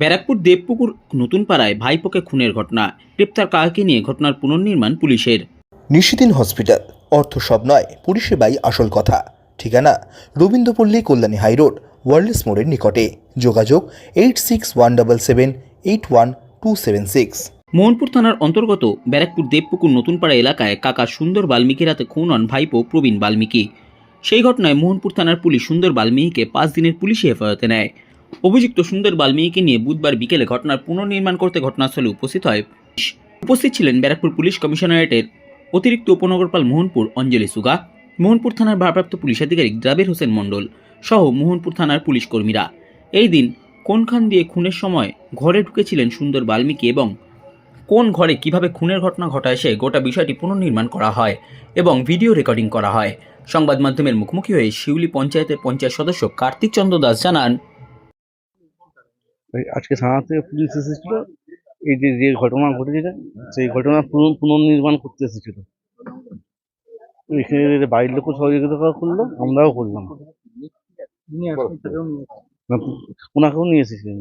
ব্যারাকপুর দেবপুকুর নতুন পাড়ায় ভাইপোকে খুনের ঘটনা। গ্রেপ্তার কাকে নিয়ে ঘটনার পুনর্নির্মাণ পুলিশের? নিশিদিন হসপিটাল অর্থ সব নয় পরিষেবাই আসল কথা। ঠিকানা রবীন্দ্রপল্লী কল্যাণী হাইরোড ওয়ার্ল্ডস মোড়ের নিকটে। যোগাযোগ eight six one double seven eight one two seven six. Mohanpur থানার অন্তর্গত ব্যারাকপুর দেবপুকুর নতুনপাড়া এলাকায় কাকা সুন্দর বাল্মীকি রাতে খুন হন ভাইপো প্রবীণ বাল্মীকি। সেই ঘটনায় মোহনপুর থানার পুলিশ সুন্দর বাল্মীকিকে পাঁচ দিনের পুলিশি হেফাজতে নেয়। অভিযুক্ত সুন্দর বাল্মীকিকে নিয়ে বুধবার বিকেলে ঘটনার পুনর্নির্মাণ করতে ঘটনাস্থলে উপস্থিত হয় উপস্থিত ছিলেন ব্যারাকপুর পুলিশ কমিশনারেটের অতিরিক্ত উপনগরপাল মোহনপুর অঞ্জলি সুগা, মোহনপুর থানার ভারপ্রাপ্ত পুলিশ আধিকারিক দ্রাবির হোসেন মণ্ডল সহ মোহনপুর থানার পুলিশ কর্মীরা। এই দিন কোনখান দিয়ে খুনের সময় ঘরে ঢুকেছিলেন সুন্দর বাল্মীকি এবং কোন ঘরে কীভাবে খুনের ঘটনা ঘটায় সে গোটা বিষয়টি পুনর্নির্মাণ করা হয় এবং ভিডিও রেকর্ডিং করা হয়। সংবাদ মাধ্যমের মুখোমুখি হয়ে শিউলি পঞ্চায়েতের পঞ্চায়েত সদস্য কার্তিক চন্দ্র দাস জানান আজকে থানা থেকে পুলিশ এসেছিল। এই যে যে ঘটনা ঘটেছিল সেই ঘটনা পুনর্নির্মাণ করতে এসেছিল। এখানে বাড়ির লোকও সহযোগিতা করল, আমরাও করলাম। ওনাকেও নিয়ে এসেছিলেন।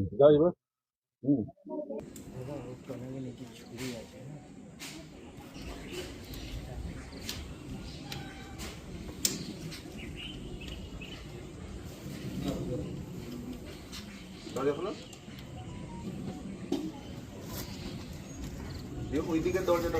ওইদিকে দরজাটা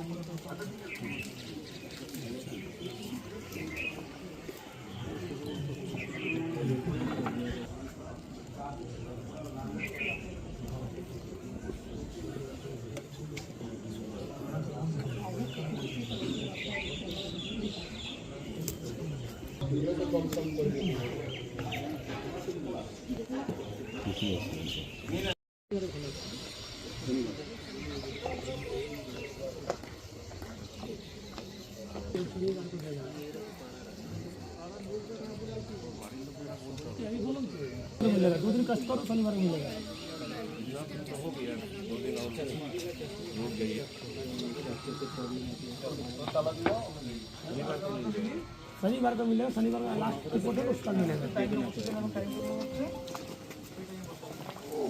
무슨 말씀이세요? मिलेगा, दो दिन कष्ट करो शनिवार को मिलेगा। शनिवार को मिलेगा, शनिवार का लास्ट रिपोर्ट है, उसका मिलेगा।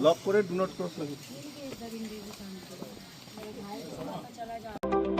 लॉक करे डू नॉट क्रॉस लगे